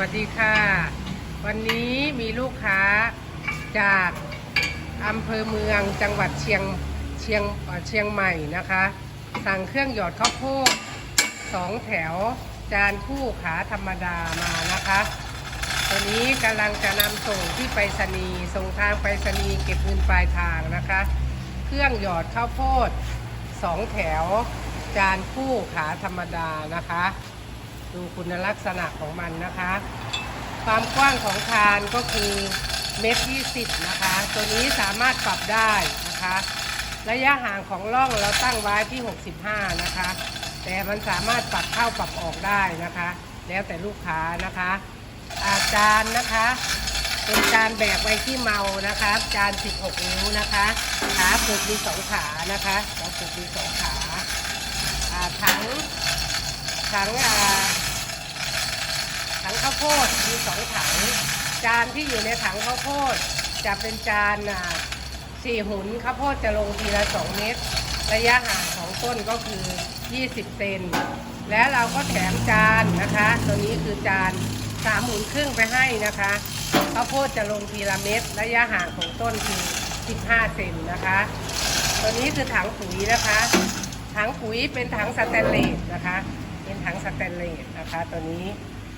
วัสดีค่ะ วันนี้มีลูกค้าจากอำเภอเมืองจังหวัดเชียงเชียงเอ่อเชียงใหม่นะคะ สั่งเครื่องหยอดข้าวโพดสองแถว จานคู่ขาธรรมดามานะคะ ตัวนี้กำลังจะนำส่งที่ไปรษณีย์ส่งทางไปรษณีย์เก็บเงินปลายทางนะคะ เครื่องหยอดข้าวโพดสองแถว จานคู่ขาธรรมดานะคะ ดูคุณลักษณะของมันนะคะ ความกว้างของคานก็คือเมตรยี่สิบนะคะ ตัวนี้สามารถปรับได้นะคะ ระยะห่างของร่องเราตั้งไว้ที่ 65 นะคะ แต่มันสามารถปรับเข้าปรับออกได้นะคะ แล้วแต่ลูกค้านะคะ อาจารย์นะคะ เป็นจานแบกไว้ที่เมานะคะ จาน 16 นิ้วนะคะ ขาผูกมีสองขานะคะขาผูกมีสองขาถัง ถังอ่าถังข้าวโพดมีสองถัง จานที่อยู่ในถังข้าวโพด จะเป็นจานอ่าสี่หุนข้าวโพดจะลงทีละสองเมตร ระยะห่างของต้นก็คือ 20 เซนและเราก็แถมจานนะคะ ตัวนี้คือจานสามหมุนครึ่งไปให้นะคะข้าวโพดจะลงทีละเม็ดระยะห่างของต้นคือ 15 เซนนะคะ ตัวนี้คือถังปุ๋ยนะคะ ถังปุ๋ยเป็นถังสแตนเลสนะคะ เป็นถังสแตนเลสนะคะ ตัวนี้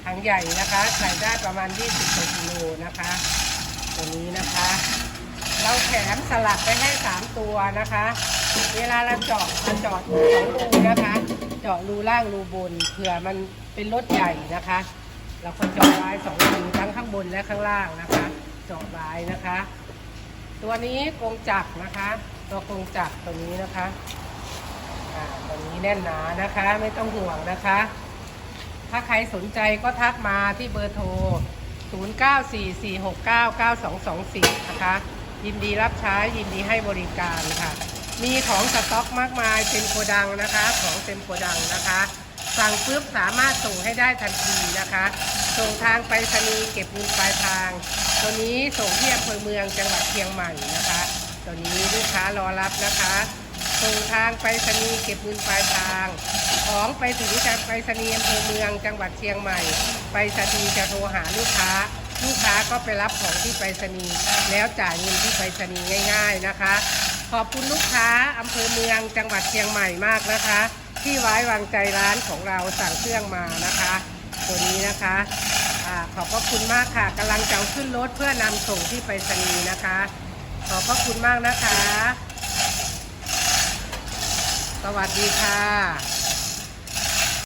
ถังใหญ่นะคะใส่ได้ประมาณ 20กิโลนะคะ ตัวนี้นะคะ เราแถมสลักไปให้ 3 ตัวนะคะ เวลาเราเจาะเราเจาะสองรูนะคะ เจาะรูล่างรูบนเผื่อมันเป็นรถใหญ่นะคะ เราก็เจาะไว้สองรูทั้งข้างบนและข้างล่างนะคะ เจาะไว้นะคะ ตัวนี้กรงจักรนะคะ ตัวกรงจักรตัวนี้นะคะ อ่าตัวนี้แน่นหนานะคะ ไม่ต้องห่วงนะคะ ถ้าใครสนใจก็ทักมาที่เบอร์โทร 0944699224 นะคะ ยินดีรับใช้ยินดีให้บริการค่ะ มีของสต็อกมากมายเต็มโกดังนะคะ ของเต็มโกดังนะคะ สั่งปุ๊บสามารถส่งให้ได้ทันทีนะคะ ส่งทางไปรษณีย์เก็บเงินปลายทาง ตัวนี้ส่งที่อำเภอเมืองจังหวัดเชียงใหม่นะคะ ตัวนี้ลูกค้ารอรับนะคะ ส่งทางไปรษณีย์เก็บเงินปลายทาง ของไปถึงจากไปรษณีย์อำเภอเมืองจังหวัดเชียงใหม่ ไปรษณีย์จะโทรหาลูกค้า ลูกค้าก็ไปรับของที่ไปรษณีย์แล้วจ่ายเงินที่ไปรษณีย์ง่าย ๆนะคะ ขอบคุณลูกค้าอำเภอเมืองจังหวัดเชียงใหม่มากนะคะ ที่ไว้วางใจร้านของเราสั่งเครื่องมานะคะ ตัวนี้นะคะขอบพระคุณมากค่ะกำลังจะขึ้นรถเพื่อนำส่งที่ไปรษณีย์นะคะ ขอบพระคุณมากนะคะ วัสดีค่ะ